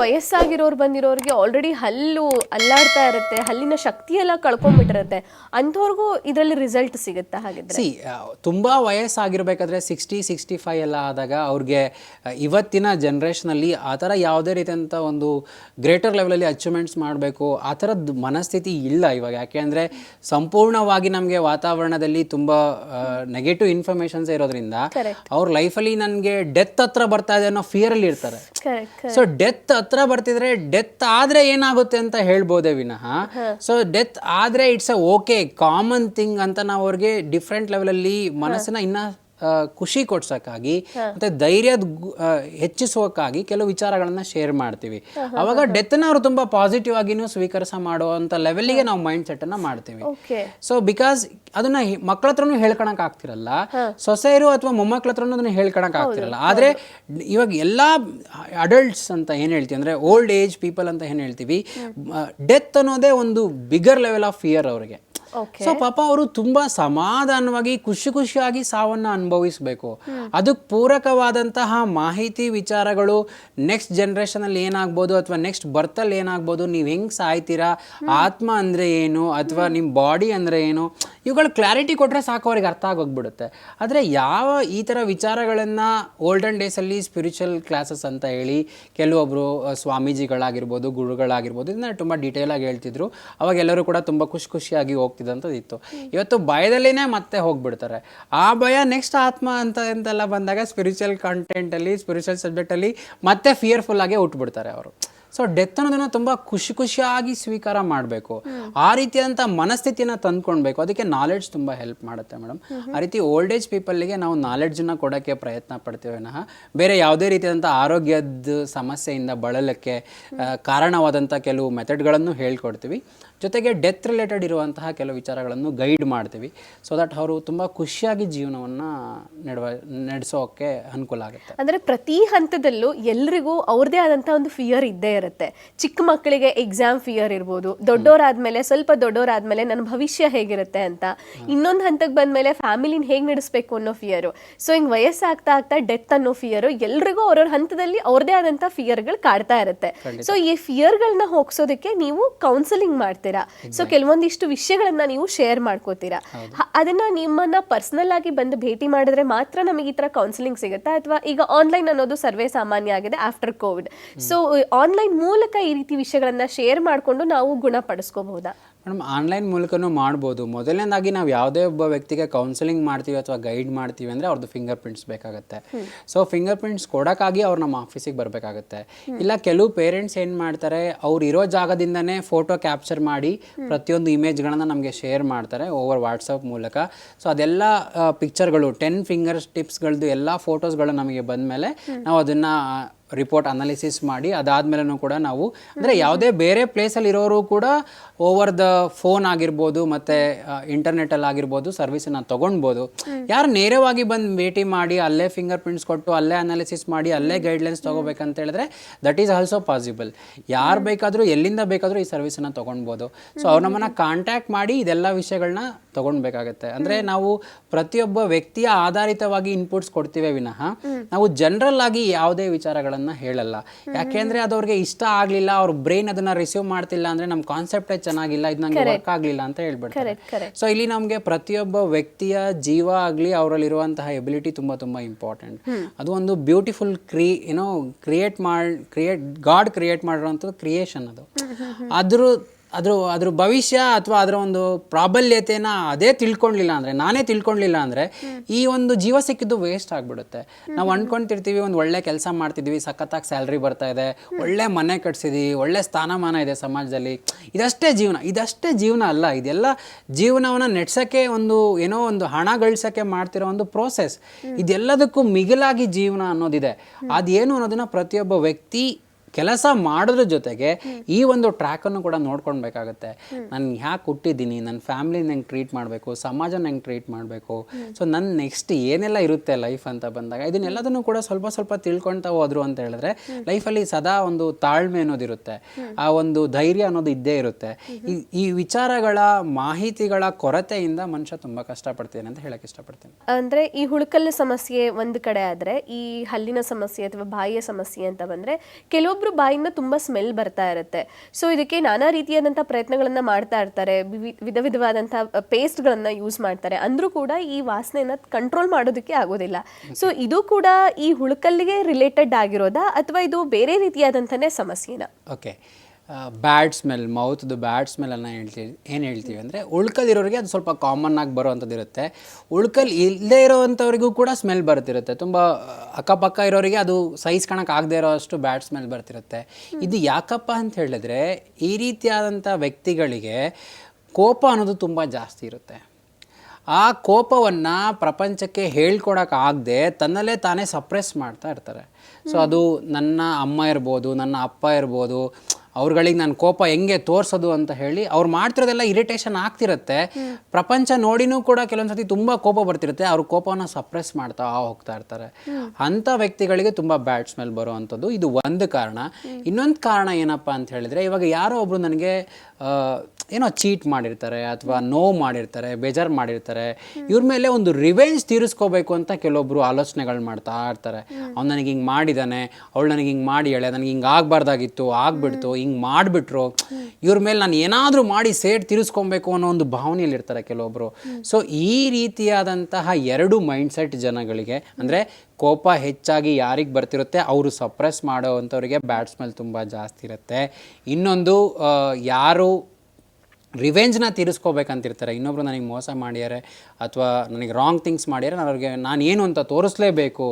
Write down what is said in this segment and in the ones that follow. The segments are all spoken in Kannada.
ವಯಸ್ಸಾಗಿರೋರು ಬಂದಿರೋರಿಗೆ ಆಲ್ರೆಡಿ ಹಲ್ಲು ಅಲ್ಲಾಡ್ತಾ ಇರುತ್ತೆ ಹಲ್ಲಿನ ಶಕ್ತಿ ಎಲ್ಲ ಕಳ್ಕೊಂಡ್ಬಿಟ್ಟಿರುತ್ತೆ ಅಂಥವ್ರಿಗೂ ಇದರಲ್ಲಿ ರಿಸಲ್ಟ್ ಸಿಗುತ್ತಾ ಹಾಗಿದ್ರೆ? ಸಿ ತುಂಬ ವಯಸ್ಸಾಗಿರ್ಬೇಕಾದ್ರೆ ಸಿಕ್ಸ್ಟಿ ಸಿಕ್ಸ್ಟಿ ಫೈ ಎಲ್ಲ ಆದಾಗ ಅವ್ರಿಗೆ ಇವತ್ತಿನ ಜನ್ರೇಷನಲ್ಲಿ ಆ ಥರ ಯಾವುದೇ ರೀತಿಯಂಥ ಒಂದು ಗ್ರೇಟರ್ ಲೆವೆಲಲ್ಲಿ ಅಚೀವ್ಮೆಂಟ್ಸ್ ಮಾಡಬೇಕು ಆ ಥರದ್ದು ಮನಸ್ಥಿತಿ ಇಲ್ಲ ಇವಾಗ. ಯಾಕೆ ಅಂದರೆ ಸಂಪೂರ್ಣವಾಗಿ ನಮಗೆ ವಾತಾವರಣದಲ್ಲಿ ತುಂಬ ನೆಗೆಟಿವ್ ಇನ್ಫಾರ್ಮೇಷನ್ಸ್ ಇರೋದ್ರಿಂದ. ಅವ್ರ ಲೈಫಲ್ಲಿ ನನಗೆ ಡೆತ್ ಹತ್ರ ಬರ್ತಾ ಇದೆ ಅನ್ನೋ ಫಿಯರಲ್ಲಿ ಇರ್ತಾರೆ. ಸೊ ಡೆತ್ ಹತ್ರ ಬರ್ತಿದ್ರೆ ಡೆತ್ ಆದ್ರೆ ಏನಾಗುತ್ತೆ ಅಂತ ಹೇಳ್ಬೋದೇ ವಿನಃ. ಸೊ ಡೆತ್ ಆದ್ರೆ it's a okay common thing ಅಂತ ನಾವು ಅವ್ರಿಗೆ ಡಿಫ್ರೆಂಟ್ ಲೆವೆಲಲ್ಲಿ ಮನಸ್ಸನ್ನ ಇನ್ನ ಖುಷಿ ಕೊಡ್ಸೋಕ್ಕಾಗಿ ಮತ್ತೆ ಧೈರ್ಯದ ಹೆಚ್ಚಿಸೋಕ್ಕಾಗಿ ಕೆಲವು ವಿಚಾರಗಳನ್ನ ಶೇರ್ ಮಾಡ್ತೀವಿ. ಅವಾಗ ಡೆತ್ನ ಅವರು ತುಂಬಾ ಪಾಸಿಟಿವ್ ಆಗಿನೂ ಸ್ವೀಕರಿಸ ಮಾಡುವಂತ ಲೆವೆಲ್ಗೆ ನಾವು ಮೈಂಡ್ ಸೆಟ್ ಅನ್ನ ಮಾಡ್ತೀವಿ. ಸೊ ಬಿಕಾಸ್ ಅದನ್ನ ಮಕ್ಕಳ ಹತ್ರನೂ ಹೇಳ್ಕೊಳಕ್ ಆಗ್ತಿರಲ್ಲ ಸೊಸೈರು ಅಥವಾ ಮೊಮ್ಮಕ್ಕಳ ಹತ್ರನೂ ಅದನ್ನ ಹೇಳ್ಕೊಳಕ್ ಆಗ್ತಿರಲ್ಲ. ಆದ್ರೆ ಇವಾಗ ಎಲ್ಲಾ ಅಡಲ್ಟ್ಸ್ ಅಂತ ಏನ್ ಹೇಳ್ತೀವಿ ಅಂದ್ರೆ ಓಲ್ಡ್ ಏಜ್ ಪೀಪಲ್ ಅಂತ ಏನ್ ಹೇಳ್ತೀವಿ ಡೆತ್ ಅನ್ನೋದೇ ಒಂದು ಬಿಗರ್ ಲೆವೆಲ್ ಆಫ್ ಫಿಯರ್ ಅವರಿಗೆ. ಸೊ ಪಾಪ ಅವರು ತುಂಬಾ ಸಮಾಧಾನವಾಗಿ, ಖುಷಿ ಖುಷಿಯಾಗಿ ಸಾವನ್ನ ಅನುಭವಿಸಬೇಕು. ಅದಕ್ಕೆ ಪೂರಕವಾದಂತಹ ಮಾಹಿತಿ, ವಿಚಾರಗಳು ನೆಕ್ಸ್ಟ್ ಜನರೇಷನ್ ಅಲ್ಲಿ ಏನಾಗ್ಬೋದು ಅಥವಾ ನೆಕ್ಸ್ಟ್ ಬರ್ತಲ್ಲಿ ಏನಾಗ್ಬೋದು, ನೀವು ಹೆಂಗ್ ಸಾಯ್ತೀರಾ, ಆತ್ಮ ಅಂದ್ರೆ ಏನು ಅಥವಾ ನಿಮ್ಮ ಬಾಡಿ ಅಂದ್ರೆ ಏನು, ಇವುಗಳ ಕ್ಲಾರಿಟಿ ಕೊಟ್ರೆ ಸಾಕು, ಅವ್ರಿಗೆ ಅರ್ಥ ಆಗೋಗ್ಬಿಡುತ್ತೆ. ಆದ್ರೆ ಯಾವ ಈ ಥರ ವಿಚಾರಗಳನ್ನು ಓಲ್ಡನ್ ಡೇಸಲ್ಲಿ ಸ್ಪಿರಿಚುವಲ್ ಕ್ಲಾಸಸ್ ಅಂತ ಹೇಳಿ ಕೆಲವೊಬ್ಬರು ಸ್ವಾಮೀಜಿಗಳಾಗಿರ್ಬೋದು, ಗುರುಗಳಾಗಿರ್ಬೋದು, ಇದನ್ನ ತುಂಬಾ ಡೀಟೇಲ್ ಆಗಿ ಹೇಳ್ತಿದ್ರು. ಅವಾಗ ಎಲ್ಲರೂ ಕೂಡ ತುಂಬಾ ಖುಷಿ ಖುಷಿಯಾಗಿ ಹೋಗ್ತಿದ್ದಂಥದ್ದು ಇತ್ತು. ಇವತ್ತು ಭಯದಲ್ಲಿನೇ ಮತ್ತೆ ಹೋಗ್ಬಿಡ್ತಾರೆ. ಆ ಭಯ ನೆಕ್ಸ್ಟ್ ಆತ್ಮ ಅಂತ ಅಂತೆಲ್ಲ ಬಂದಾಗ ಸ್ಪಿರಿಚುವಲ್ ಕಂಟೆಂಟಲ್ಲಿ ಸ್ಪಿರಿಚುವಲ್ ಸಬ್ಜೆಕ್ಟಲ್ಲಿ ಮತ್ತೆ ಫಿಯರ್ಫುಲ್ ಆಗಿ ಉಟ್ಬಿಡ್ತಾರೆ ಅವರು. ಸೊ ಡೆತ್ ಅನ್ನೋದನ್ನ ತುಂಬಾ ಖುಷಿ ಖುಷಿಯಾಗಿ ಸ್ವೀಕಾರ ಮಾಡಬೇಕು. ಆ ರೀತಿಯಾದಂಥ ಮನಸ್ಥಿತಿನ ತಂದ್ಕೊಳ್ಬೇಕು. ಅದಕ್ಕೆ ನಾಲೆಡ್ಜ್ ತುಂಬಾ ಹೆಲ್ಪ್ ಮಾಡುತ್ತೆ ಮೇಡಮ್ ಆ ರೀತಿ ಓಲ್ಡ್ ಏಜ್ ಪೀಪಲ್ಗೆ ನಾವು ನಾಲೆಡ್ಜನ್ನ ಕೊಡೋಕ್ಕೆ ಪ್ರಯತ್ನ ಪಡ್ತೇವೆ ನಹ. ಬೇರೆ ಯಾವುದೇ ರೀತಿಯಾದಂಥ ಆರೋಗ್ಯದ ಸಮಸ್ಯೆಯಿಂದ ಬಳಲಕ್ಕೆ ಕಾರಣವಾದಂಥ ಕೆಲವು ಮೆಥಡ್ಗಳನ್ನು ಹೇಳ್ಕೊಡ್ತೀವಿ. ಜೊತೆಗೆ ಡೆತ್ ರಿಲೇಟೆಡ್ ಇರುವಂತಹ ಕೆಲವು ವಿಚಾರಗಳನ್ನು ಗೈಡ್ ಮಾಡ್ತೀವಿ. ಸೊ ದಟ್ ಅವರು ತುಂಬ ಖುಷಿಯಾಗಿ ಜೀವನವನ್ನು ನೆಡುವ ನಡೆಸೋಕ್ಕೆ ಅನುಕೂಲ ಆಗುತ್ತೆ. ಅಂದರೆ ಪ್ರತಿ ಹಂತದಲ್ಲೂ ಎಲ್ರಿಗೂ ಅವ್ರದೇ ಆದಂಥ ಒಂದು ಫಿಯರ್ ಇದ್ದೇ ಇರುತ್ತೆ. ಚಿಕ್ಕ ಮಕ್ಕಳಿಗೆ ಎಕ್ಸಾಮ್ ಫಿಯರ್ ಇರ್ಬೋದು. ದೊಡ್ಡವರಾದ್ಮೇಲೆ ಸ್ವಲ್ಪ ದೊಡ್ಡವರಾದ್ಮೇಲೆ ನನ್ನ ಭವಿಷ್ಯ ಹೇಗಿರುತ್ತೆ ಅಂತ. ಇನ್ನೊಂದು ಹಂತಕ್ಕೆ ಬಂದ್ಮೇಲೆ ಫ್ಯಾಮಿಲಿನ ಹೇಗೆ ನಡೆಸಬೇಕು ಅನ್ನೋ ಫಿಯರು ಸೊ ಹಿಂಗೆ ವಯಸ್ಸಾಗ್ತಾ ಆಗ್ತಾ ಡೆತ್ ಅನ್ನೋ ಫಿಯರು ಎಲ್ರಿಗೂ ಅವ್ರವ್ರ ಹಂತದಲ್ಲಿ ಅವ್ರದೇ ಆದಂತ ಫಿಯರ್ಗಳು ಕಾಡ್ತಾ ಇರುತ್ತೆ. ಸೊ ಈ ಫಿಯರ್ಗಳನ್ನ ಹೋಗ್ಸೋದಕ್ಕೆ ನೀವು ಕೌನ್ಸಿಲಿಂಗ್ ಮಾಡ್ತೀರಾ? ಸೊ ಕೆಲವೊಂದಿಷ್ಟು ವಿಷಯಗಳನ್ನ ನೀವು ಶೇರ್ ಮಾಡ್ಕೋತೀರಾ? ಅದನ್ನ ನಿಮ್ಮನ್ನ ಪರ್ಸನಲ್ ಆಗಿ ಬಂದು ಭೇಟಿ ಮಾಡಿದ್ರೆ ಮಾತ್ರ ನಮಗೆ ಈ ತರ ಕೌನ್ಸಿಲಿಂಗ್ ಸಿಗುತ್ತಾ? ಅಥವಾ ಈಗ ಆನ್ಲೈನ್ ಅನ್ನೋದು ಸರ್ವೇ ಸಾಮಾನ್ಯ ಆಗಿದೆ ಆಫ್ಟರ್ ಕೋವಿಡ್ ಸೊ ಆನ್ಲೈನ್ ಮೂಲಕ ಈ ರೀತಿ ವಿಷಯಗಳನ್ನ ಶೇರ್ ಮಾಡಿಕೊಂಡು ನಾವು ಗುಣಪಡಿಸ್ಕೋಬಹುದಾ? ಮೇಡಮ್ ಆನ್ಲೈನ್ ಮೂಲಕನೂ ಮಾಡ್ಬೋದು. ಮೊದಲನೇದಾಗಿ ನಾವು ಯಾವುದೇ ಒಬ್ಬ ವ್ಯಕ್ತಿಗೆ ಕೌನ್ಸಿಲಿಂಗ್ ಮಾಡ್ತೀವಿ ಅಥವಾ ಗೈಡ್ ಮಾಡ್ತೀವಿ ಅಂದರೆ ಅವ್ರದ್ದು ಫಿಂಗರ್ ಪ್ರಿಂಟ್ಸ್ ಬೇಕಾಗುತ್ತೆ. ಸೊ ಫಿಂಗರ್ ಪ್ರಿಂಟ್ಸ್ ಕೊಡೋಕ್ಕಾಗಿ ಅವ್ರು ನಮ್ಮ ಆಫೀಸಿಗೆ ಬರಬೇಕಾಗುತ್ತೆ. ಇಲ್ಲ ಕೆಲವು ಪೇರೆಂಟ್ಸ್ ಏನು ಮಾಡ್ತಾರೆ ಅವ್ರು ಇರೋ ಜಾಗದಿಂದನೇ ಫೋಟೋ ಕ್ಯಾಪ್ಚರ್ ಮಾಡಿ ಪ್ರತಿಯೊಂದು ಇಮೇಜ್ಗಳನ್ನು ನಮಗೆ ಶೇರ್ ಮಾಡ್ತಾರೆ ಓವರ್ ವಾಟ್ಸಪ್ ಮೂಲಕ. ಸೊ ಅದೆಲ್ಲ ಪಿಕ್ಚರ್ಗಳು ಟೆನ್ ಫಿಂಗರ್ಸ್ ಟಿಪ್ಸ್ಗಳದ್ದು ಎಲ್ಲ ಫೋಟೋಸ್ಗಳು ನಮಗೆ ಬಂದಮೇಲೆ ನಾವು ಅದನ್ನು ರಿಪೋರ್ಟ್ ಅನಾಲಿಸಿಸ್ ಮಾಡಿ ಅದಾದ್ಮೇಲೆನೂ ಕೂಡ ನಾವು, ಅಂದರೆ ಯಾವುದೇ ಬೇರೆ ಪ್ಲೇಸಲ್ಲಿ ಇರೋರು ಕೂಡ ಓವರ್ ದ ಫೋನ್ ಆಗಿರ್ಬೋದು ಮತ್ತು ಇಂಟರ್ನೆಟಲ್ಲಿ ಆಗಿರ್ಬೋದು ಸರ್ವಿಸನ್ನ ತೊಗೊಳ್ಬೋದು ಯಾರು ನೇರವಾಗಿ ಬಂದು ಭೇಟಿ ಮಾಡಿ ಅಲ್ಲೇ ಫಿಂಗರ್ ಪ್ರಿಂಟ್ಸ್ ಕೊಟ್ಟು ಅಲ್ಲೇ ಅನಾಲಿಸಿಸ್ ಮಾಡಿ ಅಲ್ಲೇ ಗೈಡ್ಲೈನ್ಸ್ ತೊಗೋಬೇಕಂತ ಹೇಳಿದ್ರೆ ದಟ್ ಈಸ್ ಆಲ್ಸೋ ಪಾಸಿಬಲ್ ಯಾರು ಬೇಕಾದರೂ ಎಲ್ಲಿಂದ ಬೇಕಾದರೂ ಈ ಸರ್ವಿಸನ್ನು ತೊಗೊಳ್ಬೋದು ಸೊ ಅವ್ರು ನಮ್ಮನ್ನು ಕಾಂಟ್ಯಾಕ್ಟ್ ಮಾಡಿ ಇದೆಲ್ಲ ವಿಷಯಗಳನ್ನ ತೊಗೊಳ್ಬೇಕಾಗತ್ತೆ ಅಂದರೆ ನಾವು ಪ್ರತಿಯೊಬ್ಬ ವ್ಯಕ್ತಿಯ ಆಧಾರಿತವಾಗಿ ಇನ್ಪುಟ್ಸ್ ಕೊಡ್ತೀವಿ ವಿನಃ, ನಾವು ಜನರಲ್ ಆಗಿ ಯಾವುದೇ ವಿಚಾರಗಳನ್ನು ಹೇಳಲ್ಲ. ಯಾಕೆಂದ್ರೆ ಅದು ಅವ್ರಿಗೆ ಇಷ್ಟ ಆಗಲಿಲ್ಲ ಅವ್ರ ಬ್ರೈನ್ ಅದನ್ನ ರಿಸೀವ್ ಮಾಡ್ತಿಲ್ಲ ಅಂದ್ರೆ ನಮ್ಮ ಕಾನ್ಸೆಪ್ಟೇ ಚೆನ್ನಾಗಿಲ್ಲ ಇದು ನಂಗೆ ವರ್ಕ್ ಆಗಲಿಲ್ಲ ಅಂತ ಹೇಳ್ಬಿಡ್ತಾರೆ. ಸೊ ಇಲ್ಲಿ ನಮಗೆ ಪ್ರತಿಯೊಬ್ಬ ವ್ಯಕ್ತಿಯ ಜೀವ ಆಗಲಿ ಅವರಲ್ಲಿರುವಂತಹ ಎಬಿಲಿಟಿ ತುಂಬಾ ತುಂಬಾ ಇಂಪಾರ್ಟೆಂಟ್ ಅದು ಒಂದು ಬ್ಯೂಟಿಫುಲ್ ಕ್ರಿ ಏನೋ ಕ್ರಿಯೇಟ್ ಮಾಡಿ ಕ್ರಿಯೇಟ್ ಗಾಡ್ ಕ್ರಿಯೇಟ್ ಮಾಡಿರುವಂತದ್ದು ಕ್ರಿಯೇಷನ್ ಅದು. ಅದ್ರ ಅದ್ರ ಅದ್ರ ಭವಿಷ್ಯ ಅಥವಾ ಅದರ ಒಂದು ಪ್ರಾಬಲ್ಯತೆನ ಅದೇ ತಿಳ್ಕೊಳ್ಲಿಲ್ಲ ಅಂದರೆ, ನಾನೇ ತಿಳ್ಕೊಳ್ಲಿಲ್ಲ ಅಂದರೆ ಈ ಒಂದು ಜೀವ ಸಿಕ್ಕಿದ್ದು ವೇಸ್ಟ್ ಆಗಿಬಿಡುತ್ತೆ. ನಾವು ಅಂದ್ಕೊಂತಿರ್ತೀವಿ ಒಂದು ಒಳ್ಳೆ ಕೆಲಸ ಮಾಡ್ತಿದ್ವಿ, ಸಖತ್ತಾಗಿ ಸ್ಯಾಲ್ರಿ ಬರ್ತಾ ಇದೆ, ಒಳ್ಳೆ ಮನೆ ಕಟ್ಸಿದೀವಿ, ಒಳ್ಳೆ ಸ್ಥಾನಮಾನ ಇದೆ ಸಮಾಜದಲ್ಲಿ. ಇದಷ್ಟೇ ಜೀವನ ಇದಷ್ಟೇ ಜೀವನ ಅಲ್ಲ, ಇದೆಲ್ಲ ಜೀವನವನ್ನು ನೆಡ್ಸೋಕ್ಕೆ ಒಂದು, ಏನೋ ಒಂದು ಹಣ ಗಳಿಸೋಕ್ಕೆ ಮಾಡ್ತಿರೋ ಒಂದು ಪ್ರೋಸೆಸ್ ಇದೆಲ್ಲದಕ್ಕೂ ಮಿಗಿಲಾಗಿ ಜೀವನ ಅನ್ನೋದಿದೆ. ಅದೇನು ಅನ್ನೋದನ್ನ ಪ್ರತಿಯೊಬ್ಬ ವ್ಯಕ್ತಿ ಕೆಲಸ ಮಾಡೋದ್ರ ಜೊತೆಗೆ ಈ ಒಂದು ಟ್ರ್ಯಾಕನ್ನು ಕೂಡ ನೋಡ್ಕೊಳ್ಬೇಕಾಗುತ್ತೆ. ನಾನು ಯಾಕೆ ಹುಟ್ಟಿದ್ದೀನಿ ನನ್ನ ಫ್ಯಾಮಿಲಿನ ಹೆಂಗೆ ಟ್ರೀಟ್ ಮಾಡಬೇಕು ಸಮಾಜನ ಹೆಂಗೆ ಟ್ರೀಟ್ ಮಾಡಬೇಕು? ಸೊ ನನ್ನ ನೆಕ್ಸ್ಟ್ ಏನೆಲ್ಲ ಇರುತ್ತೆ ಲೈಫ್ ಅಂತ ಬಂದಾಗ ಇದನ್ನೆಲ್ಲದನ್ನು ಕೂಡ ಸ್ವಲ್ಪ ಸ್ವಲ್ಪ ತಿಳ್ಕೊಳ್ತಾ ಹೋದ್ರು ಅಂತ ಹೇಳಿದ್ರೆ ಲೈಫಲ್ಲಿ ಸದಾ ಒಂದು ತಾಳ್ಮೆ ಅನ್ನೋದಿರುತ್ತೆ. ಆ ಒಂದು ಧೈರ್ಯ ಅನ್ನೋದು ಇದ್ದೇ ಇರುತ್ತೆ. ಈ ಈ ವಿಚಾರಗಳ ಮಾಹಿತಿಗಳ ಕೊರತೆಯಿಂದ ಮನುಷ್ಯ ತುಂಬ ಕಷ್ಟಪಡ್ತೇನೆ ಅಂತ ಹೇಳಕ್ಕೆ ಇಷ್ಟಪಡ್ತೀನಿ. ಅಂದ್ರೆ ಈ ಹುಳುಕಲ್ಲು ಸಮಸ್ಯೆ ಒಂದು ಕಡೆ ಆದರೆ ಈ ಹಲ್ಲಿನ ಸಮಸ್ಯೆ ಅಥವಾ ಬಾಯಿಯ ಸಮಸ್ಯೆ ಅಂತ ಬಂದ್ರೆ ಕೆಲವೊಬ್ಬರು ಬಾಯಿಂದ ತುಂಬ ಸ್ಮೆಲ್ ಬರ್ತಾ ಇರುತ್ತೆ. ಸೊ ಇದಕ್ಕೆ ನಾನಾ ರೀತಿಯಾದಂಥ ಪ್ರಯತ್ನಗಳನ್ನ ಮಾಡ್ತಾ ಇರ್ತಾರೆ. ವಿಧ ವಿಧವಾದಂಥ ಪೇಸ್ಟ್ಗಳನ್ನ ಯೂಸ್ ಮಾಡ್ತಾರೆ. ಅಂದ್ರೂ ಕೂಡ ಈ ವಾಸನೆನ ಕಂಟ್ರೋಲ್ ಮಾಡೋದಕ್ಕೆ ಆಗೋದಿಲ್ಲ. ಸೊ ಇದು ಕೂಡ ಈ ಹುಳುಕಲ್ಲಿಗೆ ರಿಲೇಟೆಡ್ ಆಗಿರೋದಾ ಅಥವಾ ಇದು ಬೇರೆ ರೀತಿಯಾದಂಥನೇ ಸಮಸ್ಯೆನಾ? ಓಕೆ ಬ್ಯಾಡ್ ಸ್ಮೆಲ್ ಮೌತ್ದು ಬ್ಯಾಡ್ ಸ್ಮೆಲನ್ನು ಹೇಳ್ತೀವಿ ಏನು ಹೇಳ್ತೀವಿ ಅಂದರೆ ಉಳ್ಕದಿರೋರಿಗೆ ಅದು ಸ್ವಲ್ಪ ಕಾಮನ್ ಆಗಿ ಬರುವಂಥದ್ದು ಇರುತ್ತೆ. ಉಳ್ಕಲ್ ಇಲ್ಲದೇ ಇರೋವಂಥವ್ರಿಗೂ ಕೂಡ ಸ್ಮೆಲ್ ಬರ್ತಿರುತ್ತೆ. ತುಂಬ ಅಕ್ಕಪಕ್ಕ ಇರೋರಿಗೆ ಅದು ಸೈಜ್ ಕಣಕ್ಕೆ ಆಗದೆ ಇರೋ ಅಷ್ಟು ಬ್ಯಾಡ್ ಸ್ಮೆಲ್ ಬರ್ತಿರುತ್ತೆ. ಇದು ಯಾಕಪ್ಪ ಅಂತ ಹೇಳಿದ್ರೆ ಈ ರೀತಿಯಾದಂಥ ವ್ಯಕ್ತಿಗಳಿಗೆ ಕೋಪ ಅನ್ನೋದು ತುಂಬ ಜಾಸ್ತಿ ಇರುತ್ತೆ. ಆ ಕೋಪವನ್ನು ಪ್ರಪಂಚಕ್ಕೆ ಹೇಳ್ಕೊಡೋಕ್ಕಾಗದೆ ತನ್ನಲ್ಲೇ ತಾನೇ ಸಪ್ರೆಸ್ ಮಾಡ್ತಾ ಇರ್ತಾರೆ. ಸೊ ಅದು ನನ್ನ ಅಮ್ಮ ಇರ್ಬೋದು, ನನ್ನ ಅಪ್ಪ ಇರ್ಬೋದು ಅವ್ರುಗಳಿಗೆ ನಾನು ಕೋಪ ಹೆಂಗೆ ತೋರಿಸೋದು ಅಂತ ಹೇಳಿ ಅವ್ರು ಮಾಡ್ತಿರೋದೆಲ್ಲ ಇರಿಟೇಷನ್ ಆಗ್ತಿರುತ್ತೆ. ಪ್ರಪಂಚ ನೋಡಿನೂ ಕೂಡ ಕೆಲವೊಂದ್ಸತಿ ತುಂಬ ಕೋಪ ಬರ್ತಿರುತ್ತೆ. ಅವ್ರ ಕೋಪವನ್ನು ಸಪ್ರೆಸ್ ಮಾಡ್ತಾ ಹೋಗ್ತಾ ಇರ್ತಾರೆ. ಅಂಥ ವ್ಯಕ್ತಿಗಳಿಗೆ ತುಂಬ ಬ್ಯಾಡ್ ಸ್ಮೆಲ್ ಬರುವಂಥದ್ದು. ಇದು ಒಂದು ಕಾರಣ. ಇನ್ನೊಂದು ಕಾರಣ ಏನಪ್ಪ ಅಂತ ಹೇಳಿದ್ರೆ, ಇವಾಗ ಯಾರೋ ಒಬ್ಬರು ನನಗೆ ಏನೋ ಚೀಟ್ ಮಾಡಿರ್ತಾರೆ ಅಥವಾ ನೋವು ಮಾಡಿರ್ತಾರೆ, ಬೇಜಾರು ಮಾಡಿರ್ತಾರೆ. ಇವ್ರ ಮೇಲೆ ಒಂದು ರಿವೆಂಜ್ ತೀರಿಸ್ಕೋಬೇಕು ಅಂತ ಕೆಲವೊಬ್ಬರು ಆಲೋಚನೆಗಳು ಮಾಡ್ತಾ ಇರ್ತಾರೆ. ಅವ್ನು ನನಗೆ ಹಿಂಗೆ ಮಾಡಿದ್ದಾನೆ ಅವಳು ನನಗೆ ಹಿಂಗೆ ಮಾಡಿ ಹೇಳೆ ನನಗೆ ಹಿಂಗೆ ಆಗಬಾರ್ದಾಗಿತ್ತು, ಆಗ್ಬಿಡ್ತು ಹಿಂಗೆ ಮಾಡಿಬಿಟ್ರು, ಇವ್ರ ಮೇಲೆ ನಾನು ಏನಾದರೂ ಮಾಡಿ ಸೇಟ್ ತೀರಿಸ್ಕೊಬೇಕು ಅನ್ನೋ ಒಂದು ಭಾವನೆಯಲ್ಲಿ ಇರ್ತಾರೆ ಕೆಲವೊಬ್ಬರು ಸೊ ಈ ರೀತಿಯಾದಂತಹ ಎರಡು ಮೈಂಡ್ಸೆಟ್ ಜನಗಳಿಗೆ, ಅಂದರೆ ಕೋಪ ಹೆಚ್ಚಾಗಿ ಯಾರಿಗೆ ಬರ್ತಿರುತ್ತೆ, ಅವರು ಸಪ್ರೆಸ್ ಮಾಡೋವಂಥವ್ರಿಗೆ ಬ್ಯಾಟ್ಸ್ಮೆಲ್ ತುಂಬ ಜಾಸ್ತಿ ಇರುತ್ತೆ. ಇನ್ನೊಂದು ಯಾರು ರಿವೆಂಜ್ನ ತೀರಿಸ್ಕೋಬೇಕಂತಿರ್ತಾರೆ. ಇನ್ನೊಬ್ರು ನನಗೆ ಮೋಸ ಮಾಡ್ಯಾರೆ ಅಥವಾ ನನಗೆ ರಾಂಗ್ ಥಿಂಗ್ಸ್ ಮಾಡ್ಯಾರೆ ನಾನು ಅವ್ರಿಗೆ ನಾನು ಏನು ಅಂತ ತೋರಿಸ್ಲೇಬೇಕು.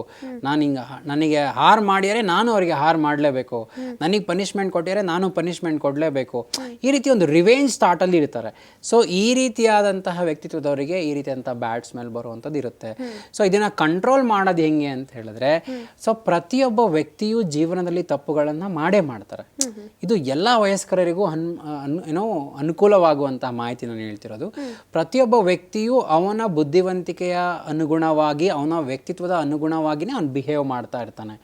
ನಾನು ಹಿಂಗೆ ನನಗೆ ಹಾರ್ ಮಾಡ್ಯಾರೆ ನಾನು ಅವರಿಗೆ ಹಾರ್ ಮಾಡಲೇಬೇಕು. ನನಗೆ ಪನಿಷ್ಮೆಂಟ್ ಕೊಟ್ಟಿದ್ದಾರೆ ನಾನು ಪನಿಷ್ಮೆಂಟ್ ಕೊಡಲೇಬೇಕು. ಈ ರೀತಿ ಒಂದು ರಿವೆಂಜ್ ಸ್ಟಾರ್ಟಲ್ಲಿ ಇರ್ತಾರೆ. ಸೊ ಈ ರೀತಿಯಾದಂತಹ ವ್ಯಕ್ತಿತ್ವದವರಿಗೆ ಈ ರೀತಿಯಾದಂಥ ಬ್ಯಾಡ್ ಸ್ಮೆಲ್ ಬರುವಂಥದ್ದು ಇರುತ್ತೆ. ಸೊ ಇದನ್ನು ಕಂಟ್ರೋಲ್ ಮಾಡೋದು ಹೆಂಗೆ ಅಂತ ಹೇಳಿದ್ರೆ ಸೊ ಪ್ರತಿಯೊಬ್ಬ ವ್ಯಕ್ತಿಯು ಜೀವನದಲ್ಲಿ ತಪ್ಪುಗಳನ್ನು ಮಾಡೇ ಮಾಡ್ತಾರೆ. ಇದು ಎಲ್ಲ ವಯಸ್ಕರರಿಗೂ ಅನ್ ಏನೋ ಏನೋ ಅನುಕೂಲವಾಗುವಂತಹ ಮಾಹಿತಿ ನಾನು ಹೇಳ್ತಿರೋದು. ಪ್ರತಿಯೊಬ್ಬ ವ್ಯಕ್ತಿಯು ಅವನ ಬುದ್ಧಿವಂತಿಕೆಯ ಅನುಗುಣವಾಗಿ ಅವನ ವ್ಯಕ್ತಿತ್ವದ ಅನುಗುಣವಾಗಿನೇ ಅವ್ನು ಬಿಹೇವ್ ಮಾಡ್ತಾ ಇರ್ತಾನೆ.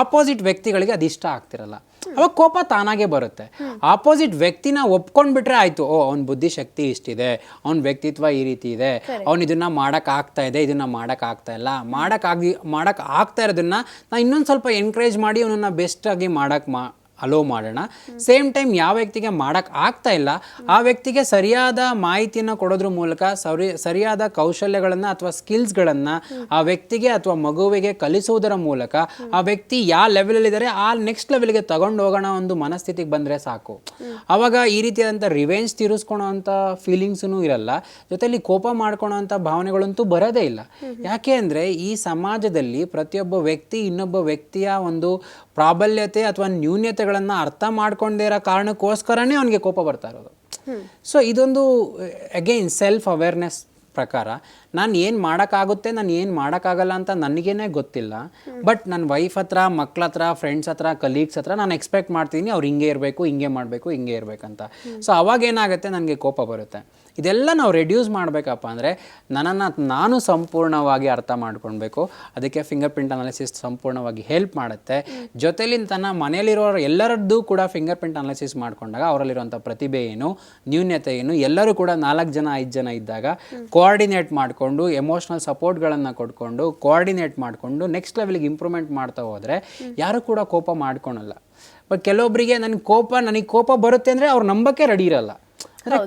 ಆಪೋಸಿಟ್ ವ್ಯಕ್ತಿಗಳಿಗೆ ಅದು ಇಷ್ಟ ಆಗ್ತಿರಲ್ಲ. ಅವಾಗ ಕೋಪ ತಾನಾಗೆ ಬರುತ್ತೆ. ಆಪೋಸಿಟ್ ವ್ಯಕ್ತಿನ ಒಪ್ಕೊಂಡ್ಬಿಟ್ರೆ ಆಯ್ತು ಓ ಅವ್ನ ಬುದ್ಧಿಶಕ್ತಿ ಇಷ್ಟಿದೆ ಅವ್ನ ವ್ಯಕ್ತಿತ್ವ ಈ ರೀತಿ ಇದೆ ಅವ್ನು ಇದನ್ನ ಮಾಡಕ್ ಆಗ್ತಾ ಇದೆ ಇದನ್ನ ಮಾಡಕ್ ಆಗ್ತಾ ಇಲ್ಲ. ಮಾಡಕ್ ಆಗಿ ಮಾಡಕ್ ಆಗ್ತಾ ಇರೋದನ್ನ ನಾ ಇನ್ನೊಂದು ಸ್ವಲ್ಪ ಎನ್ಕರೇಜ್ ಮಾಡಿ ಅವನನ್ನ ಬೆಸ್ಟ್ ಆಗಿ ಮಾಡಕ್ ಮಾ ಅಲೋ ಮಾಡೋಣ. ಸೇಮ್ ಟೈಮ್ ಯಾವ ವ್ಯಕ್ತಿಗೆ ಮಾಡಕ್ ಆಗ್ತಾ ಇಲ್ಲ, ಆ ವ್ಯಕ್ತಿಗೆ ಸರಿಯಾದ ಮಾಹಿತಿಯನ್ನು ಕೊಡೋದ್ರ ಮೂಲಕ ಸರಿ, ಸರಿಯಾದ ಕೌಶಲ್ಯಗಳನ್ನು ಅಥವಾ ಸ್ಕಿಲ್ಸ್ಗಳನ್ನು ಆ ವ್ಯಕ್ತಿಗೆ ಅಥವಾ ಮಗುವಿಗೆ ಕಲಿಸುವುದರ ಮೂಲಕ ಆ ವ್ಯಕ್ತಿ ಯಾವ ಲೆವೆಲಲ್ಲಿದ್ದಾರೆ ಆ ನೆಕ್ಸ್ಟ್ ಲೆವೆಲ್ಗೆ ತಗೊಂಡು ಹೋಗೋಣ ಒಂದು ಮನಸ್ಥಿತಿಗೆ ಬಂದರೆ ಸಾಕು. ಅವಾಗ ಈ ರೀತಿಯಾದಂಥ ರಿವೆಂಜ್ ತೀರಿಸ್ಕೊಳೋ ಅಂಥ ಫೀಲಿಂಗ್ಸೂ ಇರಲ್ಲ. ಜೊತೆಲಿ ಕೋಪ ಮಾಡ್ಕೊಳೋ ಅಂತ ಭಾವನೆಗಳಂತೂ ಬರೋದೇ ಇಲ್ಲ. ಯಾಕೆ ಅಂದರೆ ಈ ಸಮಾಜದಲ್ಲಿ ಪ್ರತಿಯೊಬ್ಬ ವ್ಯಕ್ತಿ ಇನ್ನೊಬ್ಬ ವ್ಯಕ್ತಿಯ ಒಂದು ಪ್ರಾಬಲ್ಯತೆ ಅಥವಾ ನ್ಯೂನ್ಯತೆಗಳನ್ನು ಅರ್ಥ ಮಾಡ್ಕೊಂಡೇ ಇರೋ ಕಾರಣಕ್ಕೋಸ್ಕರನೇ ಅವನಿಗೆ ಕೋಪ ಬರ್ತಾ ಇರೋದು. ಸೊ ಇದೊಂದು ಅಗೈನ್ ಸೆಲ್ಫ್ ಅವೇರ್ನೆಸ್ ಪ್ರಕಾರ ನಾನು ಏನು ಮಾಡೋಕ್ಕಾಗುತ್ತೆ ನಾನು ಏನು ಮಾಡೋಕ್ಕಾಗಲ್ಲ ಅಂತ ನನಗೇನೆ ಗೊತ್ತಿಲ್ಲ. ಬಟ್ ನನ್ನ ವೈಫ್ ಹತ್ರ ಮಕ್ಳ ಹತ್ರ ಫ್ರೆಂಡ್ಸ್ ಹತ್ರ ಕಲೀಗ್ಸ್ ಹತ್ರ ನಾನು ಎಕ್ಸ್ಪೆಕ್ಟ್ ಮಾಡ್ತೀನಿ ಅವ್ರು ಹಿಂಗೆ ಇರಬೇಕು ಹಿಂಗೆ ಮಾಡಬೇಕು ಹಿಂಗೆ ಇರಬೇಕಂತ. ಸೊ ಅವಾಗ ಏನಾಗುತ್ತೆ ನನಗೆ ಕೋಪ ಬರುತ್ತೆ. ಇದೆಲ್ಲ ನಾವು ರೆಡ್ಯೂಸ್ ಮಾಡಬೇಕಪ್ಪ ಅಂದರೆ ನನ್ನನ್ನು ನಾನು ಸಂಪೂರ್ಣವಾಗಿ ಅರ್ಥ ಮಾಡ್ಕೊಳ್ಬೇಕು. ಅದಕ್ಕೆ ಫಿಂಗರ್ ಪ್ರಿಂಟ್ ಅನಾಲಿಸಿಸ್ ಸಂಪೂರ್ಣವಾಗಿ ಹೆಲ್ಪ್ ಮಾಡುತ್ತೆ. ಜೊತೆಲಿ ತನ್ನ ಮನೆಯಲ್ಲಿರೋರು ಎಲ್ಲರದ್ದು ಕೂಡ ಫಿಂಗರ್ ಪ್ರಿಂಟ್ ಅನಾಲಿಸಿಸ್ ಮಾಡಿಕೊಂಡಾಗ ಅವರಲ್ಲಿರುವಂಥ ಪ್ರತಿಭೆ ಏನು ನ್ಯೂನ್ಯತೆ ಏನು, ಎಲ್ಲರೂ ಕೂಡ ನಾಲ್ಕು ಜನ, ಐದು ಜನ ಇದ್ದಾಗ ಕೋಆರ್ಡಿನೇಟ್ ಮಾಡಿಕೊಂಡು ಎಮೋಷ್ನಲ್ ಸಪೋರ್ಟ್ಗಳನ್ನು ಕೊಡ್ಕೊಂಡು ಕೋಆರ್ಡಿನೇಟ್ ಮಾಡಿಕೊಂಡು ನೆಕ್ಸ್ಟ್ ಲೆವೆಲ್ಗೆ ಇಂಪ್ರೂವ್ಮೆಂಟ್ ಮಾಡ್ತಾ ಹೋದರೆ ಯಾರು ಕೂಡ ಕೋಪ ಮಾಡ್ಕೊಳಲ್ಲ. ಬಟ್ ಕೆಲವೊಬ್ಬರಿಗೆ ನನಗೆ ಕೋಪ ನನಗೆ ಕೋಪ ಬರುತ್ತೆ ಅಂದರೆ ಅವ್ರು ನಂಬಕ್ಕೆ ರೆಡಿ ಇರಲ್ಲ.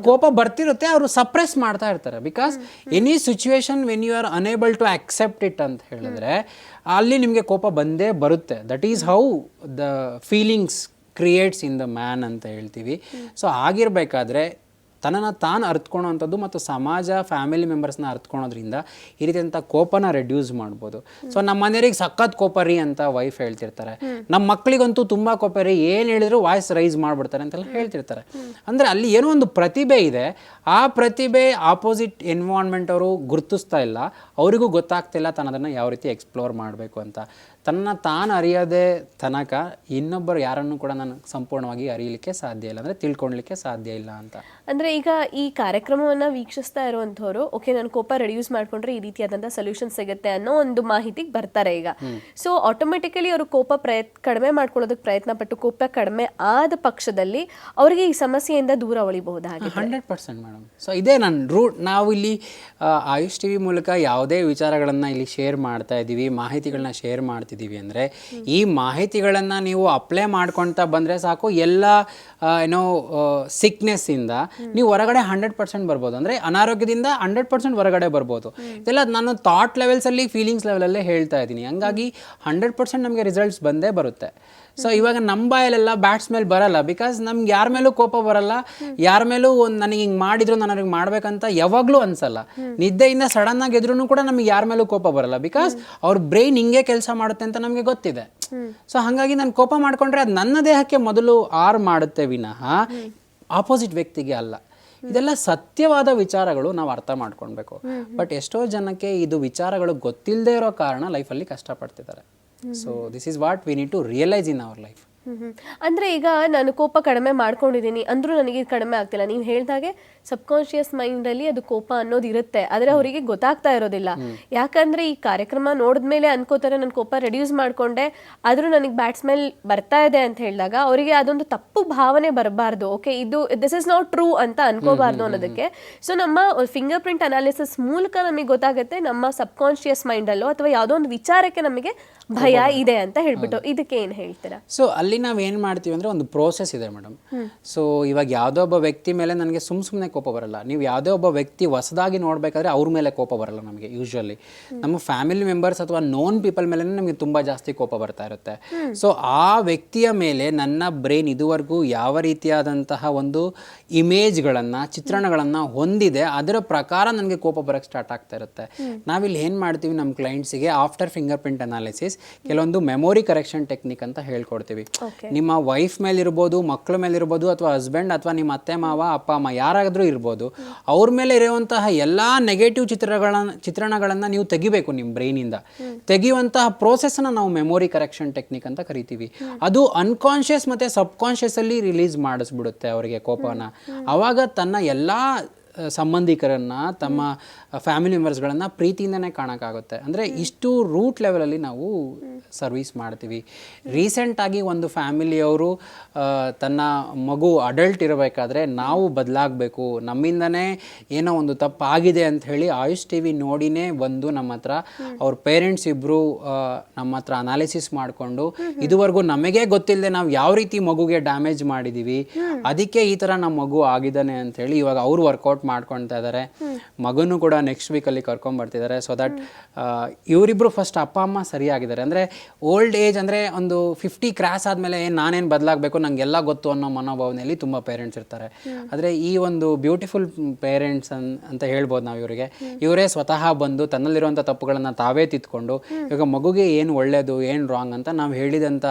ಕೋಪ ಬರ್ತಿರುತ್ತೆ ಅವರು ಸಪ್ರೆಸ್ ಮಾಡ್ತಾ ಇರ್ತಾರೆ. Because any situation when you are unable to accept it ಅಂತ ಹೇಳಿದ್ರೆ ಅಲ್ಲಿ ನಿಮಗೆ ಕೋಪ ಬಂದೇ ಬರುತ್ತೆ. That is how the feelings creates in the man ಅಂತ ಹೇಳ್ತೀವಿ. ಸೊ ಆಗಿರಬೇಕಾದ್ರೆ ತನ್ನನ್ನು ತಾನು ಅರ್ತ್ಕೊಳ್ಳೋವಂಥದ್ದು ಮತ್ತು ಸಮಾಜ ಫ್ಯಾಮಿಲಿ ಮೆಂಬರ್ಸ್ನ ಅರ್ತ್ಕೊಳೋದ್ರಿಂದ ಈ ರೀತಿಯಂಥ ಕೋಪನ ರೆಡ್ಯೂಸ್ ಮಾಡ್ಬೋದು. ಸೊ ನಮ್ಮ ಮನೆಯವ್ರಿಗೆ ಸಖತ್ ಕೋಪ ರೀ ಅಂತ ವೈಫ್ ಹೇಳ್ತಿರ್ತಾರೆ. ನಮ್ಮ ಮಕ್ಕಳಿಗಂತೂ ತುಂಬ ಕೋಪ ರೀ. ಏನು ಹೇಳಿದ್ರು ವಾಯ್ಸ್ ರೈಸ್ ಮಾಡಿಬಿಡ್ತಾರೆ ಅಂತೆಲ್ಲ ಹೇಳ್ತಿರ್ತಾರೆ. ಅಂದರೆ ಅಲ್ಲಿ ಏನೋ ಒಂದು ಪ್ರತಿಭೆ ಇದೆ. ಆ ಪ್ರತಿಭೆ ಆಪೋಸಿಟ್ ಎನ್ವಾನ್ಮೆಂಟ್ ಅವರು ಗುರುತಿಸ್ತಾ ಇಲ್ಲ. ಅವರಿಗೂ ಗೊತ್ತಾಗ್ತಿಲ್ಲ ತಾನು ಅದನ್ನು ಯಾವ ರೀತಿ ಎಕ್ಸ್ಪ್ಲೋರ್ ಮಾಡಬೇಕು ಅಂತ. ತನ್ನ ತಾನು ಅರಿಯೋದೇ ತನಕ ಇನ್ನೊಬ್ಬರು ಯಾರನ್ನು ಕೂಡ ನಾನು ಸಂಪೂರ್ಣವಾಗಿ ಅರಿಯಲಿಕ್ಕೆ ಸಾಧ್ಯ ಇಲ್ಲ ಅಂದರೆ ತಿಳ್ಕೊಳ್ಲಿಕ್ಕೆ ಸಾಧ್ಯ ಇಲ್ಲ ಅಂತ. ಅಂದ್ರೆ ಈಗ ಈ ಕಾರ್ಯಕ್ರಮವನ್ನ ವೀಕ್ಷಿಸ್ತಾ ಇರುವಂಥವ್ರು ಓಕೆ ನಾನು ಕೋಪ ರೆಡ್ಯೂಸ್ ಮಾಡ್ಕೊಂಡ್ರೆ ಈ ರೀತಿಯಾದಂಥ ಸೊಲ್ಯೂಷನ್ ಸಿಗುತ್ತೆ ಅನ್ನೋ ಒಂದು ಮಾಹಿತಿಗೆ ಬರ್ತಾರೆ ಈಗ. ಸೊ ಆಟೋಮೆಟಿಕಲಿ ಅವರು ಕೋಪ ಪ್ರಯತ್ ಕಡಿಮೆ ಮಾಡ್ಕೊಳ್ಳೋದಕ್ಕೆ ಪ್ರಯತ್ನ ಪಟ್ಟು ಕೋಪ ಕಡಿಮೆ ಆದ ಪಕ್ಷದಲ್ಲಿ ಅವರಿಗೆ ಈ ಸಮಸ್ಯೆಯಿಂದ ದೂರ ಉಳಿಬಹುದಾಗಿದೆ. ಹಂಡ್ರೆಡ್ ಪರ್ಸೆಂಟ್ ಮೇಡಮ್ ಸೊ ಇದೇ ನನ್ನ ರೂಟ್ ನಾವು ಇಲ್ಲಿ ಆಯುಷ್ ಟಿ ವಿ ಮೂಲಕ ಯಾವುದೇ ವಿಚಾರಗಳನ್ನು ಇಲ್ಲಿ ಶೇರ್ ಮಾಡ್ತಾ ಇದ್ದೀವಿ ಮಾಹಿತಿಗಳನ್ನ ಶೇರ್ ಮಾಡ್ತಿದ್ದೀವಿ. ಮಾಡ್ತಿದ್ದೀವಿ ಅಂದರೆ ಈ ಮಾಹಿತಿಗಳನ್ನು ನೀವು ಅಪ್ಲೈ ಮಾಡ್ಕೊಳ್ತಾ ಬಂದರೆ ಸಾಕು ಎಲ್ಲ ಏನೋ ಸಿಕ್ನೆಸ್ಸಿಂದ ನೀವು ಹೊರಗಡೆ ಹಂಡ್ರೆಡ್ ಪರ್ಸೆಂಟ್ ಬರ್ಬೋದು. ಅಂದರೆ ಅನಾರೋಗ್ಯದಿಂದ ಹಂಡ್ರೆಡ್ ಪರ್ಸೆಂಟ್ ಹೊರಗಡೆ ಬರ್ಬೋದು. ಇದೆಲ್ಲ ನಾನು ಥಾಟ್ ಲೆವೆಲ್ಸಲ್ಲಿ ಫೀಲಿಂಗ್ಸ್ ಲೆವೆಲಲ್ಲೇ ಹೇಳ್ತಾ ಇದ್ದೀನಿ. ಹಂಗಾಗಿ ಹಂಡ್ರೆಡ್ ಪರ್ಸೆಂಟ್ ನಮಗೆ ರಿಸಲ್ಟ್ಸ್ ಬಂದೇ ಬರುತ್ತೆ. ಸೊ ಇವಾಗ ನಮ್ಮ ಬಾಯಲ್ಲೆಲ್ಲ ಬ್ಯಾಟ್ಸ್ ಮೇಲೆ ಬರಲ್ಲ. ಬಿಕಾಸ್ ನಮ್ಗೆ ಯಾರ ಮೇಲೂ ಕೋಪ ಬರಲ್ಲ. ಯಾರ ಮೇಲೂ ಒಂದು ನನಗೆ ಹಿಂಗೆ ಮಾಡಿದ್ರು, ನಾನು ಅವ್ರಿಗೆ ಮಾಡ್ಬೇಕಂತ ಯಾವಾಗಲೂ ಅನ್ಸಲ್ಲ. ನಿದ್ದೆಯಿಂದ ಸಡನ್ ಆಗಿ ಎದ್ರೂ ಕೂಡ ನಮ್ಗೆ ಯಾರ ಮೇಲೂ ಕೋಪ ಬರಲ್ಲ. ಬಿಕಾಸ್ ಅವ್ರ ಬ್ರೈನ್ ಹಿಂಗೆ ಕೆಲಸ ಮಾಡುತ್ತೆ ಅಂತ ನಮಗೆ ಗೊತ್ತಿದೆ. ಸೊ ಹಾಗಾಗಿ ನಾನು ಕೋಪ ಮಾಡ್ಕೊಂಡ್ರೆ ಅದು ನನ್ನ ದೇಹಕ್ಕೆ ಮೊದಲು ಆರ್ ಮಾಡುತ್ತೆ ವಿನಃ ಆಪೋಸಿಟ್ ವ್ಯಕ್ತಿಗೆ ಅಲ್ಲ. ಇದೆಲ್ಲ ಸತ್ಯವಾದ ವಿಚಾರಗಳು ನಾವು ಅರ್ಥ ಮಾಡ್ಕೊಳ್ಬೇಕು. ಬಟ್ ಎಷ್ಟೋ ಜನಕ್ಕೆ ಇದು ವಿಚಾರಗಳು ಗೊತ್ತಿಲ್ಲದೆ ಇರೋ ಕಾರಣ ಲೈಫಲ್ಲಿ ಕಷ್ಟಪಡ್ತಿದ್ದಾರೆ. So this is what we need to realize in our life. ಅಂದ್ರೆ ಈಗ ನಾನು ಕೋಪ ಕಡಿಮೆ ಮಾಡ್ಕೊಂಡಿದ್ದೀನಿ ಅಂದ್ರೂ ನನಗೆ ಕಡಿಮೆ ಆಗ್ತಿಲ್ಲ ನೀವು ಹೇಳ್ದಾಗೆ ಸಬ್ಕಾನ್ಶಿಯಸ್ ಮೈಂಡ್ ಅಲ್ಲಿ ಅದು ಕೋಪ ಅನ್ನೋದು ಇರುತ್ತೆ. ಆದ್ರೆ ಅವರಿಗೆ ಗೊತ್ತಾಗ್ತಾ ಇರೋದಿಲ್ಲ. ಯಾಕಂದ್ರೆ ಈ ಕಾರ್ಯಕ್ರಮ ನೋಡಿದ್ಮೇಲೆ ಅನ್ಕೋತಾರೆ ನನ್ನ ಕೋಪ ರೆಡ್ಯೂಸ್ ಮಾಡ್ಕೊಂಡೆ. ಆದ್ರೂ ನನಗೆ ಬ್ಯಾಟ್ ಸ್ಮೆಲ್ ಬರ್ತಾ ಇದೆ ಅಂತ ಹೇಳಿದಾಗ ಅವರಿಗೆ ಅದೊಂದು ತಪ್ಪು ಭಾವನೆ ಬರಬಾರ್ದು. ಓಕೆ ಇದು ದಿಸ್ ಇಸ್ ನಾಟ್ ಟ್ರೂ ಅಂತ ಅನ್ಕೋಬಾರ್ದು ಅನ್ನೋದಕ್ಕೆ. ಸೊ ನಮ್ಮ ಫಿಂಗರ್ ಪ್ರಿಂಟ್ ಅನಾಲಿಸಿಸ್ ಮೂಲಕ ನಮಗೆ ಗೊತ್ತಾಗುತ್ತೆ ನಮ್ಮ ಸಬ್ಕಾನ್ಶಿಯಸ್ ಮೈಂಡ್ ಅಲ್ಲೋ ಅಥವಾ ಯಾವುದೋ ಒಂದು ವಿಚಾರಕ್ಕೆ ನಮಗೆ ಭಯ ಇದೆ ಅಂತ ಹೇಳ್ಬಿಟ್ಟು ಇದಕ್ಕೆ ಏನ್ ಹೇಳ್ತೀರಾ? ಸೊ ಅಲ್ಲಿ ನಾವು ಏನು ಮಾಡ್ತೀವಿ ಅಂದ್ರೆ ಒಂದು ಪ್ರೋಸೆಸ್ ಇದೆ ಮೇಡಮ್. ಸೊ ಇವಾಗ ಯಾವುದೋ ಒಬ್ಬ ವ್ಯಕ್ತಿ ಮೇಲೆ ನನಗೆ ಸುಮ್ ಸುಮ್ಮನೆ ಕೋಪ ಬರಲ್ಲ. ನೀವು ಯಾವುದೇ ಒಬ್ಬ ವ್ಯಕ್ತಿ ಹೊಸದಾಗಿ ನೋಡಬೇಕಾದ್ರೆ ಅವ್ರ ಮೇಲೆ ಕೋಪ ಬರಲ್ಲ ನಮಗೆ ಯೂಶ್ವಲಿ ನಮ್ಮ ಫ್ಯಾಮಿಲಿ ಮೆಂಬರ್ಸ್ ಅಥವಾ ನೋನ್ ಪೀಪಲ್ ಮೇಲೆ ನಮಗೆ ತುಂಬ ಜಾಸ್ತಿ ಕೋಪ ಬರ್ತಾ ಇರುತ್ತೆ. ಸೊ ಆ ವ್ಯಕ್ತಿಯ ಮೇಲೆ ನನ್ನ ಬ್ರೈನ್ ಇದುವರೆಗೂ ಯಾವ ರೀತಿಯಾದಂತಹ ಒಂದು ಇಮೇಜ್ಗಳನ್ನು ಚಿತ್ರಣಗಳನ್ನು ಹೊಂದಿದೆ ಅದರ ಪ್ರಕಾರ ನನಗೆ ಕೋಪ ಬರೋಕ್ಕೆ ಸ್ಟಾರ್ಟ್ ಆಗ್ತಾ ಇರುತ್ತೆ. ನಾವಿಲ್ಲಿ ಏನು ಮಾಡ್ತೀವಿ ನಮ್ಮ ಕ್ಲೈಂಟ್ಸಿಗೆ ಆಫ್ಟರ್ ಫಿಂಗರ್ ಪ್ರಿಂಟ್ ಅನಾಲಿಸಿಸ್ ಕೆಲವೊಂದು ಮೆಮೊರಿ ಕರೆಕ್ಷನ್ ಟೆಕ್ನಿಕ್ ಅಂತ ಹೇಳ್ಕೊಡ್ತೀವಿ. ನಿಮ್ಮ ವೈಫ್ ಮೇಲಿರ್ಬೋದು ಮಕ್ಕಳ ಮೇಲಿರ್ಬೋದು ಅಥವಾ ಹಸ್ಬೆಂಡ್ ಅಥವಾ ನಿಮ್ಮ ಅತ್ತೆ ಮಾವ ಅಪ್ಪ ಅಮ್ಮ ಯಾರಾದರೂ ಇರ್ಬೋದು. ಅವ್ರ ಮೇಲೆ ಇರುವಂತಹ ಎಲ್ಲ ನೆಗೆಟಿವ್ ಚಿತ್ರಗಳನ್ನ ಚಿತ್ರಣಗಳನ್ನು ನೀವು ತೆಗಿಬೇಕು ನಿಮ್ಮ ಬ್ರೈನಿಂದ ತೆಗೆಯುವಂತಹ ಪ್ರೋಸೆಸ್ನ ನಾವು ಮೆಮೊರಿ ಕರೆಕ್ಷನ್ ಟೆಕ್ನಿಕ್ ಅಂತ ಕರಿತೀವಿ. ಅದು ಅನ್ಕಾನ್ಷಿಯಸ್ ಮತ್ತು ಸಬ್ಕಾನ್ಷಿಯಸಲ್ಲಿ ರಿಲೀಸ್ ಮಾಡಿಸ್ಬಿಡುತ್ತೆ ಅವರಿಗೆ ಕೋಪನ. ಆವಾಗ ತನ್ನ ಎಲ್ಲ ಸಂಬಂಧಿಕರನ್ನು ಸಂಬಂಧಿಕರನ್ನ ತಮ್ಮ ಫ್ಯಾಮಿಲಿ ಮೆಂಬರ್ಸ್ಗಳನ್ನು ಪ್ರೀತಿಯಿಂದನೇ ಕಾಣೋಕ್ಕಾಗುತ್ತೆ. ಅಂದರೆ ಇಷ್ಟು ರೂಟ್ ಲೆವೆಲಲ್ಲಿ ನಾವು ಸರ್ವಿಸ್ ಮಾಡ್ತೀವಿ. ರೀಸೆಂಟಾಗಿ ಒಂದು ಫ್ಯಾಮಿಲಿಯವರು ತನ್ನ ಮಗು ಅಡಲ್ಟ್ ಇರಬೇಕಾದ್ರೆ ನಾವು ಬದಲಾಗಬೇಕು. ನಮ್ಮಿಂದನೇ ಏನೋ ಒಂದು ತಪ್ಪಾಗಿದೆ ಅಂತ ಹೇಳಿ ಆಯುಷ್ ಟಿ ವಿ ನೋಡಿನೇ ಬಂದು ನಮ್ಮ ಹತ್ರ ಅವ್ರ ಪೇರೆಂಟ್ಸ್ ಇಬ್ಬರು ನಮ್ಮ ಹತ್ರ ಅನಾಲಿಸಿಸ್ ಮಾಡಿಕೊಂಡು ಇದುವರೆಗೂ ನಮಗೆ ಗೊತ್ತಿಲ್ಲದೆ ನಾವು ಯಾವ ರೀತಿ ಮಗುಗೆ ಡ್ಯಾಮೇಜ್ ಮಾಡಿದ್ದೀವಿ ಅದಕ್ಕೆ ಈ ಥರ ನಮ್ಮ ಮಗು ಆಗಿದ್ದಾನೆ ಅಂತ ಹೇಳಿ ಇವಾಗ ಅವರು ವರ್ಕೌಟ್ ಮಾಡ್ಕೊಳ್ತಾ ಇದ್ದಾರೆ. ಮಗನೂ ಕೂಡ ನೆಕ್ಸ್ಟ್ ವೀಕಲ್ಲಿ ಕರ್ಕೊಂಬರ್ತಿದ್ದಾರೆ ಸೊ ದಟ್ ಇವರಿಬ್ಬರು ಫಸ್ಟ್ ಅಪ್ಪ ಅಮ್ಮ ಸರಿಯಾಗಿದ್ದಾರೆ. ಅಂದರೆ ಓಲ್ಡ್ ಏಜ್ ಅಂದರೆ ಒಂದು ಫಿಫ್ಟಿ ಕ್ರಾಸ್ ಆದಮೇಲೆ ಏನು ನಾನೇನು ಬದಲಾಗಬೇಕು ನಂಗೆಲ್ಲ ಗೊತ್ತು ಅನ್ನೋ ಮನೋಭಾವನೆಯಲ್ಲಿ ತುಂಬ ಪೇರೆಂಟ್ಸ್ ಇರ್ತಾರೆ. ಆದರೆ ಈ ಒಂದು ಬ್ಯೂಟಿಫುಲ್ ಪೇರೆಂಟ್ಸ್ ಅನ್ ಅಂತ ಹೇಳ್ಬೋದು ನಾವು ಇವರಿಗೆ. ಇವರೇ ಸ್ವತಃ ಬಂದು ತನ್ನಲ್ಲಿರುವಂಥ ತಪ್ಪುಗಳನ್ನು ತಾವೇ ತಿದ್ಕೊಂಡು ಇವಾಗ ಮಗುಗೆ ಏನು ಒಳ್ಳೆಯದು ಏನು ರಾಂಗ್ ಅಂತ ನಾವು ಹೇಳಿದಂಥ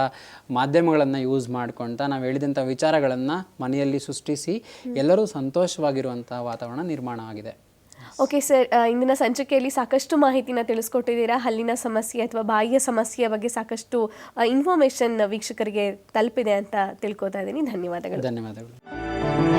ಮಾಧ್ಯಮಗಳನ್ನು ಯೂಸ್ ಮಾಡ್ಕೊಳ್ತಾ ನಾವು ಹೇಳಿದಂಥ ವಿಚಾರಗಳನ್ನು ಮನೆಯಲ್ಲಿ ಸೃಷ್ಟಿಸಿ ಎಲ್ಲರೂ ಸಂತೋಷವಾಗಿರುವಂಥ ವಾತಾವರಣ ನಿರ್ಮಾಣ ಆಗಿದೆ. ಓಕೆ ಸರ್ ಇಂದಿನ ಸಂಚಿಕೆಯಲ್ಲಿ ಸಾಕಷ್ಟು ಮಾಹಿತಿನ ತಿಳಿಸ್ಕೊಟ್ಟಿದ್ದೀರಾ? ಹಲ್ಲಿನ ಸಮಸ್ಯೆ ಅಥವಾ ಬಾಯಿಯ ಸಮಸ್ಯೆಯ ಬಗ್ಗೆ ಸಾಕಷ್ಟು ಇನ್ಫಾರ್ಮೇಷನ್ ವೀಕ್ಷಕರಿಗೆ ತಲುಪಿದೆ ಅಂತ ತಿಳ್ಕೊತಾ ಇದ್ದೀನಿ. ಧನ್ಯವಾದಗಳು. ಧನ್ಯವಾದಗಳು.